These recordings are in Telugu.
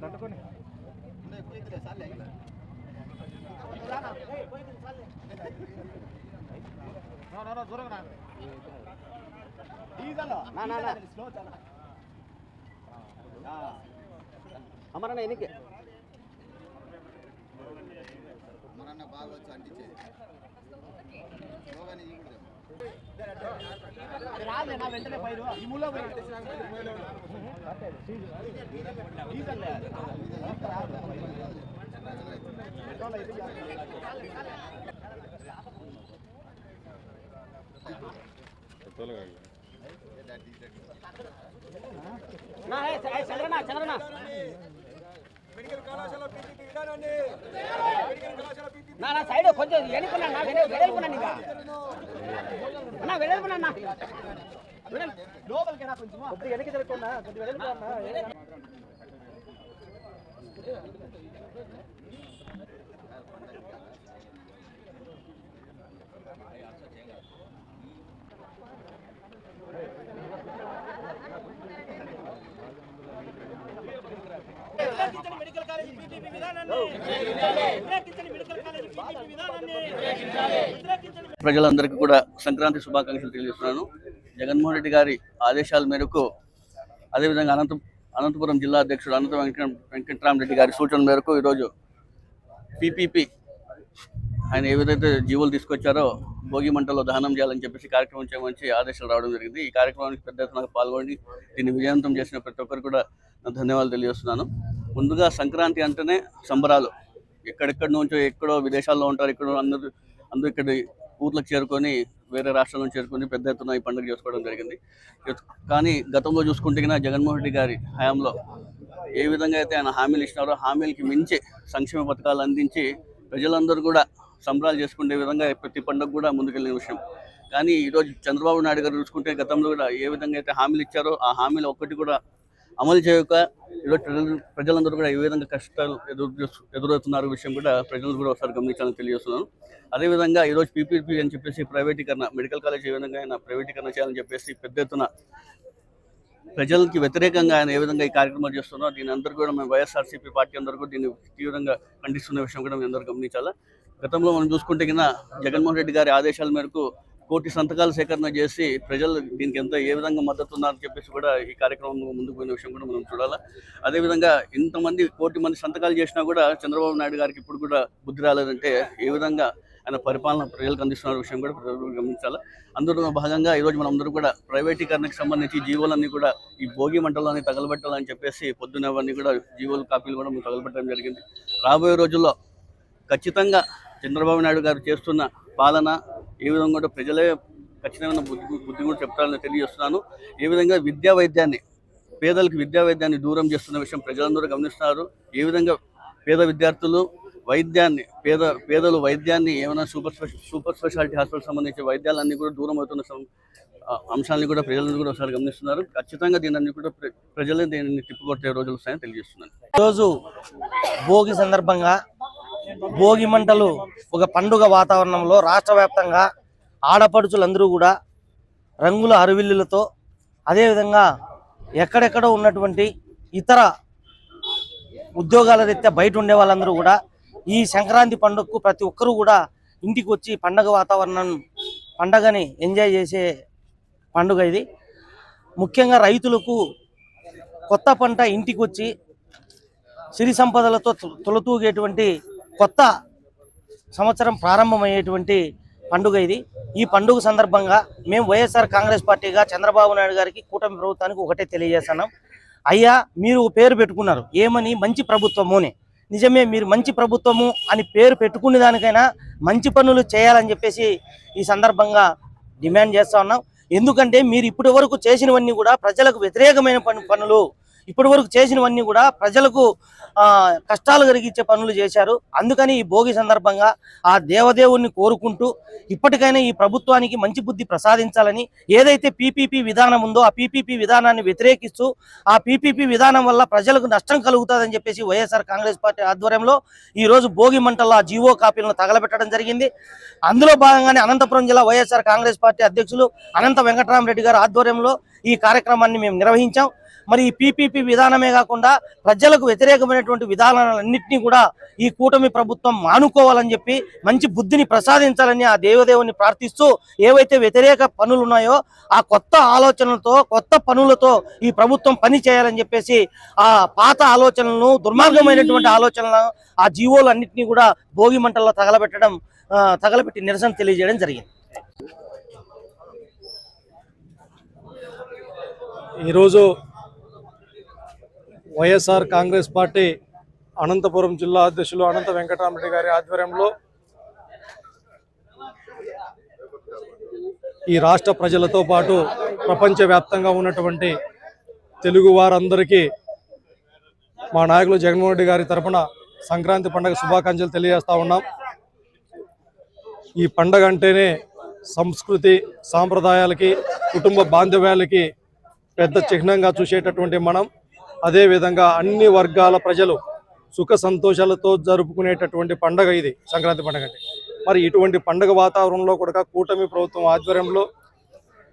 తట్టుకొని దూరంగా డీజల్ స్లో చాలా. అమరన్న ఎన్నికే? మనన్న బాగా వచ్చి అంటించేది. కూడా వెంటనే పైరు ఈ మూల చంద్రనా చంద్రనా నా నా సైడ్ కొంచెం వెనుకున్నా నా వెనక వెడల్పున్నాను ఇంకా అన్నా వెడల్పున్నా లోపలికి రా కొంచెం కొద్దిగా వెనక్కి జరుగుతున్నా కొద్దిగా ప్రజలందరికీ కూడా సంక్రాంతి శుభాకాంక్షలు తెలియజేస్తున్నాను. జగన్మోహన్ రెడ్డి గారి ఆదేశాల మేరకు అదేవిధంగా అనంత అనంతపురం జిల్లా అధ్యక్షుడు అనంత వెంకట వెంకట్రామరెడ్డి గారి సూచన మేరకు ఈరోజు పీపీపీ ఆయన ఏదైతే జీవులు తీసుకొచ్చారో భోగి మంటలో దహనం చేయాలని చెప్పేసి కార్యక్రమం చేయమని ఆదేశాలు రావడం జరిగింది. ఈ కార్యక్రమానికి పెద్ద ఎత్తున పాల్గొని దీన్ని విజయవంతం చేసిన ప్రతి ఒక్కరు కూడా ధన్యవాదాలు తెలియజేస్తున్నాను. ముందుగా సంక్రాంతి అంటేనే సంబరాలు. ఎక్కడెక్కడి నుంచో ఎక్కడో విదేశాల్లో ఉంటారు ఇక్కడ అందరూ అందరూ ఇక్కడ ఊర్లకు చేరుకొని వేరే రాష్ట్రాల చేరుకొని పెద్ద ఎత్తున ఈ పండుగ చేసుకోవడం జరిగింది. కానీ గతంలో చూసుకుంటే గిన జగన్మోహన్ రెడ్డి గారి హయాంలో ఏ విధంగా అయితే ఆయన హామీలు ఇచ్చినారో హామీలకి మించి సంక్షేమ పథకాలు అందించి ప్రజలందరూ కూడా సంబరాలు చేసుకునే విధంగా ప్రతి పండుగ కూడా ముందుకెళ్ళిన విషయం. కానీ ఈరోజు చంద్రబాబు నాయుడు గారు చూసుకుంటే గతంలో కూడా ఏ విధంగా అయితే హామీలు ఇచ్చారో ఆ హామీలు ఒక్కటి కూడా అమలు చేయక ఈరోజు ప్రజలు ప్రజలందరూ కూడా ఏ విధంగా కష్టాలు ఎదురు ఎదురవుతున్నారు విషయం కూడా ప్రజలు కూడా ఒకసారి గమనించాలని తెలియజేస్తున్నాను. అదేవిధంగా ఈరోజు పీపీపీ అని చెప్పేసి ప్రైవేటీకరణ మెడికల్ కాలేజ్ ఏ విధంగా అయినా ప్రైవేటీకరణ చేయాలని చెప్పేసి పెద్ద ఎత్తున ప్రజలకి వ్యతిరేకంగా ఆయన ఏ విధంగా ఈ కార్యక్రమాలు చేస్తున్నారో దీని అందరూ కూడా మేము వైఎస్ఆర్సీపీ పార్టీ అందరూ కూడా దీన్ని తీవ్రంగా ఖండిస్తున్న విషయం కూడా మేము అందరూ గమనించాలా. గతంలో మనం చూసుకుంటే కింద జగన్మోహన్ రెడ్డి గారి ఆదేశాల మేరకు కోటి సంతకాల సేకరణ చేసి ప్రజలు దీనికి ఎంత ఏ విధంగా మద్దతు ఉన్నారని చెప్పేసి కూడా ఈ కార్యక్రమం ముందుకు పోయిన విషయం కూడా మనం చూడాలి. అదేవిధంగా ఇంతమంది కోటి మంది సంతకాలు చేసినా కూడా చంద్రబాబు నాయుడు గారికి ఇప్పుడు కూడా బుద్ధి రాలేదంటే ఏ విధంగా ఆయన పరిపాలన ప్రజలకు అందిస్తున్న విషయం కూడా ప్రజలు గమనించాలి. అందులో భాగంగా ఈరోజు మనం అందరూ కూడా ప్రైవేటీకరణకు సంబంధించి జీవోలన్నీ కూడా ఈ భోగి మంటలని తగలబెట్టాలని చెప్పేసి పొద్దునవన్నీ కూడా జీవోల కాపీలు కూడా మనం తగలబెట్టడం జరిగింది. రాబోయే రోజుల్లో ఖచ్చితంగా చంద్రబాబు నాయుడు గారు చేస్తున్న పాలన ఏ విధంగా కూడా ప్రజలే ఖచ్చితమైన బుద్ధి బుద్ధి కూడా చెప్తారని తెలియజేస్తున్నాను. ఏ విధంగా విద్యా వైద్యాన్ని పేదలకు విద్యా వైద్యాన్ని దూరం చేస్తున్న విషయం ప్రజలందరూ గమనిస్తున్నారు. ఏ విధంగా పేద విద్యార్థులు వైద్యాన్ని పేద పేదలు వైద్యాన్ని ఏమైనా super special super speciality hospital సంబంధించిన వైద్యాలన్నీ కూడా దూరం అవుతున్న సం- అంశాలను కూడా ప్రజలందరూ కూడా ఒకసారి గమనిస్తున్నారు. ఖచ్చితంగా దీన్ని కూడా ప్ర- ప్రజలే దీనిని తిప్పుకొట్టే రోజులు వస్తాయని తెలియజేస్తున్నాను. ఈరోజు భోగి సందర్భంగా భోగి మంటలు ఒక పండుగ వాతావరణంలో రాష్ట్ర వ్యాప్తంగా ఆడపడుచులందరూ కూడా రంగుల అరువిల్లులతో అదేవిధంగా ఎక్కడెక్కడో ఉన్నటువంటి ఇతర ఉద్యోగాల రీత్యా బయట ఉండే వాళ్ళందరూ కూడా ఈ సంక్రాంతి పండుగకు ప్రతి ఒక్కరూ కూడా ఇంటికి వచ్చి పండగ వాతావరణం పండగని ఎంజాయ్ చేసే పండుగ ఇది. ముఖ్యంగా రైతులకు కొత్త పంట ఇంటికి వచ్చి సిరి సంపదలతో తు- కొత్త సంవత్సరం ప్రారంభమయ్యేటువంటి పండుగ ఇది. ఈ పండుగ సందర్భంగా మేము వైఎస్ఆర్ కాంగ్రెస్ పార్టీగా చంద్రబాబు నాయుడు గారికి కూటమి ప్రభుత్వానికి ఒకటే తెలియజేస్తున్నాం. అయ్యా మీరు పేరు పెట్టుకున్నారు. ఏమని? మంచి ప్రభుత్వము నిజమే మీరు మంచి ప్రభుత్వము అని పేరు పెట్టుకునే దానికైనా మంచి పనులు చేయాలని చెప్పేసి ఈ సందర్భంగా డిమాండ్ చేస్తూ ఉన్నాం. ఎందుకంటే మీరు ఇప్పటి వరకు చేసినవన్నీ కూడా ప్రజలకు వ్యతిరేకమైన పనులు ఇప్పటి వరకు చేసినవన్నీ కూడా ప్రజలకు ఆ, కష్టాలు కలిగించే పనులు చేశారు. అందుకని ఈ భోగి సందర్భంగా ఆ దేవదేవుణ్ణి కోరుకుంటూ ఇప్పటికైనా ఈ ప్రభుత్వానికి మంచి బుద్ధి ప్రసాదించాలని ఏదైతే పీపీపీ విధానం ఉందో ఆ పీపీపీ విధానాన్ని వ్యతిరేకిస్తూ ఆ పీపీపీ విధానం వల్ల ప్రజలకు నష్టం కలుగుతుందని చెప్పేసి వైఎస్ఆర్ కాంగ్రెస్ పార్టీ ఆధ్వర్యంలో ఈ రోజు భోగి మంటల్లో ఆ జీవో కాపీలను తగలబెట్టడం జరిగింది. అందులో భాగంగానే అనంతపురం జిల్లా వైఎస్ఆర్ కాంగ్రెస్ పార్టీ అధ్యక్షులు అనంత వెంకటరామరెడ్డి గారు ఆధ్వర్యంలో ఈ కార్యక్రమాన్ని మేము నిర్వహించాం. మరి ఈ పీపీపీ విధానమే కాకుండా ప్రజలకు వ్యతిరేకమైనటువంటి విధానాలన్నింటినీ కూడా ఈ కూటమి ప్రభుత్వం మానుకోవాలని చెప్పి మంచి బుద్ధిని ప్రసాదించాలని ఆ దేవదేవుని ప్రార్థిస్తూ ఏవైతే వ్యతిరేక పనులు ఉన్నాయో ఆ కొత్త ఆలోచనలతో కొత్త పనులతో ఈ ప్రభుత్వం పని చేయాలని చెప్పేసి ఆ పాత ఆలోచనలను దుర్మార్గమైనటువంటి ఆలోచనలను ఆ జీవోలు అన్నింటినీ కూడా భోగి మంటల్లో తగలబెట్టడం తగలబెట్టి నిరసన తెలియజేయడం జరిగింది. ఈరోజు వైఎస్ఆర్ కాంగ్రెస్ పార్టీ అనంతపురం జిల్లా అధ్యక్షులు అనంత వెంకటరామరెడ్డి గారి ఆధ్వర్యంలో ఈ రాష్ట్ర ప్రజలతో పాటు ప్రపంచవ్యాప్తంగా ఉన్నటువంటి తెలుగు వారందరికీ మా నాయకులు జగన్మోహన్ రెడ్డి గారి తరపున సంక్రాంతి పండుగ శుభాకాంక్షలు తెలియజేస్తూ ఉన్నాం. ఈ పండగ అంటేనే సంస్కృతి సాంప్రదాయాలకి కుటుంబ బాంధవ్యాలకి పెద్ద చిహ్నంగా చూసేటటువంటి మనం. అదేవిధంగా అన్ని వర్గాల ప్రజలు సుఖ సంతోషాలతో జరుపుకునేటటువంటి పండగ ఇది సంక్రాంతి పండగ అంటే. మరి ఇటువంటి పండగ వాతావరణంలో కూడా కూటమి ప్రభుత్వం ఆధ్వర్యంలో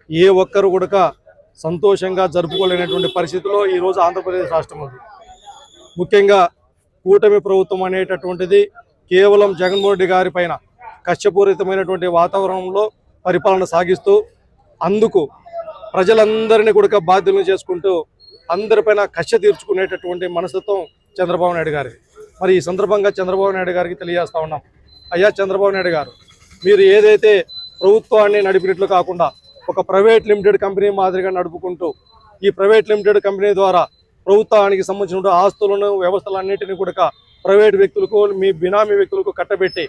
ఏ ఒక్కరు కూడా సంతోషంగా జరుపుకోలేనటువంటి పరిస్థితిలో ఈరోజు ఆంధ్రప్రదేశ్ రాష్ట్రం ఉంది. ముఖ్యంగా కూటమి ప్రభుత్వం అనేటటువంటిది కేవలం జగన్మోహన్ రెడ్డి గారి పైన కష్టపూరితమైనటువంటి వాతావరణంలో పరిపాలన సాగిస్తూ అందుకు ప్రజలందరినీ కూడా బాధ్యులను చేసుకుంటూ అందరిపైన కక్ష తీర్చుకునేటటువంటి మనస్తత్వం చంద్రబాబు నాయుడు గారి మరి ఈ సందర్భంగా చంద్రబాబు నాయుడు గారికి తెలియజేస్తా ఉన్నాం. అయ్యా చంద్రబాబు నాయుడు గారు మీరు ఏదైతే ప్రభుత్వాన్ని నడిపినట్లు కాకుండా ఒక ప్రైవేట్ లిమిటెడ్ కంపెనీ మాదిరిగా నడుపుకుంటూ ఈ ప్రైవేట్ లిమిటెడ్ కంపెనీ ద్వారా ప్రభుత్వానికి సంబంధించిన ఆస్తులను వ్యవస్థలన్నింటినీ కూడా ప్రైవేట్ వ్యక్తులకు మీ బినామీ వ్యక్తులకు కట్టబెట్టి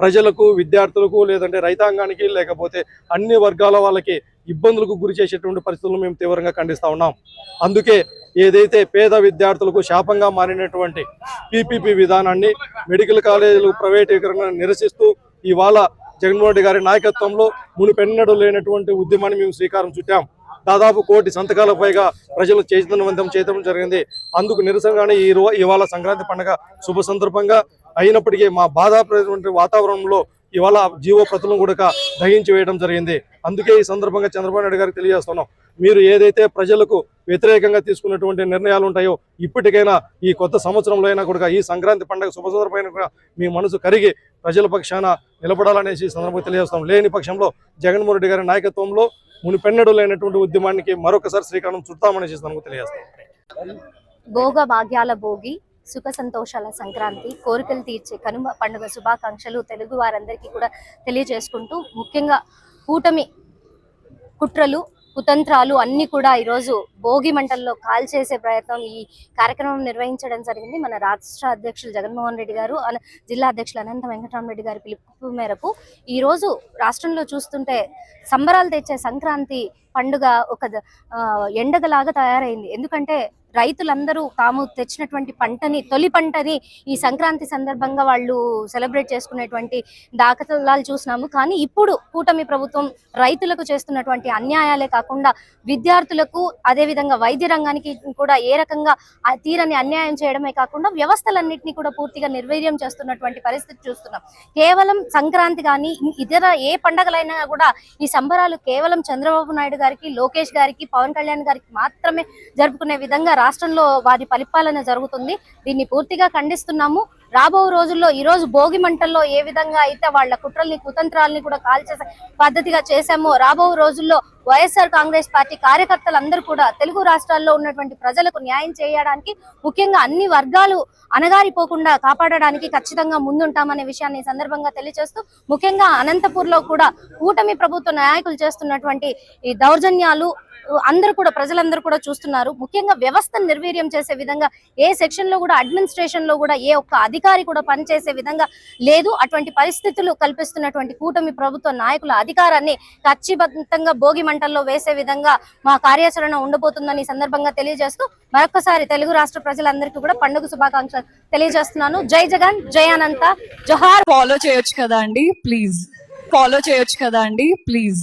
ప్రజలకు విద్యార్థులకు లేదంటే రైతాంగానికి లేకపోతే అన్ని వర్గాల వాళ్ళకి ఇబ్బందులకు గురి చేసేటువంటి పరిస్థితులను మేము తీవ్రంగా ఖండిస్తూ ఉన్నాం. అందుకే ఏదైతే పేద విద్యార్థులకు శాపంగా మారినటువంటి పీపీపీ విధానాన్ని మెడికల్ కాలేజీలు ప్రైవేటీకరణ నిరసిస్తూ ఇవాళ జగన్మోహన్ రెడ్డి గారి నాయకత్వంలో మునిపెన్నడు లేనటువంటి ఉద్యమాన్ని మేము శ్రీకారం చుట్టాం. దాదాపు కోటి సంతకాల పైగా ప్రజలు చైతన్యవంతం చేయడం జరిగింది. అందుకు నిరసనగానే ఈ ఇవాళ సంక్రాంతి పండుగ శుభ సందర్భంగా అయినప్పటికీ మా బాధాపడేటువంటి వాతావరణంలో ఇవాళ జీవో ప్రతులను కూడా దహించి వేయడం జరిగింది. అందుకే ఈ సందర్భంగా చంద్రబాబు నాయుడు గారికి తెలియజేస్తున్నాం. మీరు ఏదైతే ప్రజలకు వ్యతిరేకంగా తీసుకున్నటువంటి నిర్ణయాలు ఉంటాయో ఇప్పటికైనా ఈ కొత్త సంవత్సరంలో అయినా కూడా ఈ సంక్రాంతి పండుగ శుభ సందర్భమైన కూడా మీ మనసు కరిగి ప్రజల పక్షాన నిలబడాలనేసి సందర్భంగా తెలియజేస్తాం లేని పక్షంలో జగన్మోహన్ రెడ్డి గారి నాయకత్వంలో మునిపెన్నడు లేనటువంటి ఉద్యమానికి మరొకసారి శ్రీకారం చుడతామనేసి సందర్భంగా తెలియజేస్తాం భోగ భాగ్యాల భోగి సుఖ సంతోషాల సంక్రాంతి కోరికలు తీర్చే కనుమ పండుగ శుభాకాంక్షలు తెలుగు వారందరికీ కూడా తెలియజేసుకుంటూ ముఖ్యంగా కూటమి కుట్రలు కుతంత్రాలు అన్ని కూడా ఈరోజు భోగి మంటల్లో కాల్ చేసే ప్రయత్నం ఈ కార్యక్రమం నిర్వహించడం జరిగింది. మన రాష్ట్ర అధ్యక్షులు జగన్మోహన్ రెడ్డి గారు అన- జిల్లా అధ్యక్షులు అనంత వెంకటరామరెడ్డి గారి పిలుపు మేరకు ఈరోజు రాష్ట్రంలో చూస్తుంటే సంబరాలు తెచ్చే సంక్రాంతి పండుగ ఒక ఎండగలాగా తయారైంది. ఎందుకంటే రైతులందరూ తాము తెచ్చినటువంటి పంటని తొలి పంటని ఈ సంక్రాంతి సందర్భంగా వాళ్ళు సెలబ్రేట్ చేసుకునేటువంటి దాఖలాలు చూసినాము. కానీ ఇప్పుడు కూటమి ప్రభుత్వం రైతులకు చేస్తున్నటువంటి అన్యాయాలే కాకుండా విద్యార్థులకు అదేవిధంగా వైద్య రంగానికి కూడా ఏ రకంగా ఆ తీరని అన్యాయం చేయడమే కాకుండా వ్యవస్థలన్నింటినీ కూడా పూర్తిగా నిర్వీర్యం చేస్తున్నటువంటి పరిస్థితి చూస్తున్నాం. కేవలం సంక్రాంతి కానీ ఇతర ఏ పండగలైనా కూడా ఈ సంబరాలు కేవలం చంద్రబాబు నాయుడు గారికి లోకేష్ గారికి పవన్ కళ్యాణ్ గారికి మాత్రమే జరుపుకునే విధంగా రాష్ట్రంలో వారి పరిపాలన జరుగుతుంది. దీన్ని పూర్తిగా ఖండిస్తున్నాము. రాబో రోజుల్లో ఈ రోజు భోగి మంటల్లో ఏ విధంగా అయితే వాళ్ళ కుట్రల్ని కుతంత్రాలని కూడా కాల్చేసే పద్ధతిగా చేశామో రాబో రోజుల్లో వైఎస్ఆర్ కాంగ్రెస్ పార్టీ కార్యకర్తలందరూ కూడా తెలుగు రాష్ట్రాల్లో ఉన్నటువంటి ప్రజలకు న్యాయం చేయడానికి ముఖ్యంగా అన్ని వర్గాలు అణగారిపోకుండా కాపాడడానికి ఖచ్చితంగా ముందుంటామనే విషయాన్ని సందర్భంగా తెలియజేస్తూ ముఖ్యంగా అనంతపూర్లో కూడా కూటమి ప్రభుత్వ నాయకులు చేస్తున్నటువంటి ఈ దౌర్జన్యాలు అందరూ కూడా ప్రజలందరూ కూడా చూస్తున్నారు. ముఖ్యంగా వ్యవస్థను నిర్వీర్యం చేసే విధంగా ఏ సెక్షన్లో కూడా అడ్మినిస్ట్రేషన్లో కూడా ఏ ఒక్క అధికారి కూడా పనిచేసే విధంగా లేదు. అటువంటి పరిస్థితులు కల్పిస్తున్నటువంటి కూటమి ప్రభుత్వ నాయకుల అధికారాన్ని ఖచ్చితంగా భోగి మంటల్లో వేసే విధంగా మా కార్యాచరణ ఉండబోతుందని ఈ సందర్భంగా తెలియజేస్తూ మరొకసారి తెలుగు రాష్ట్ర ప్రజలందరికీ కూడా పండుగ శుభాకాంక్షలు తెలియజేస్తున్నాను. జై జగన్ జై అనంత. జోహార్ ఫాలో చేయొచ్చు కదా అండి ప్లీజ్ ఫాలో చేయొచ్చు కదా అండి ప్లీజ్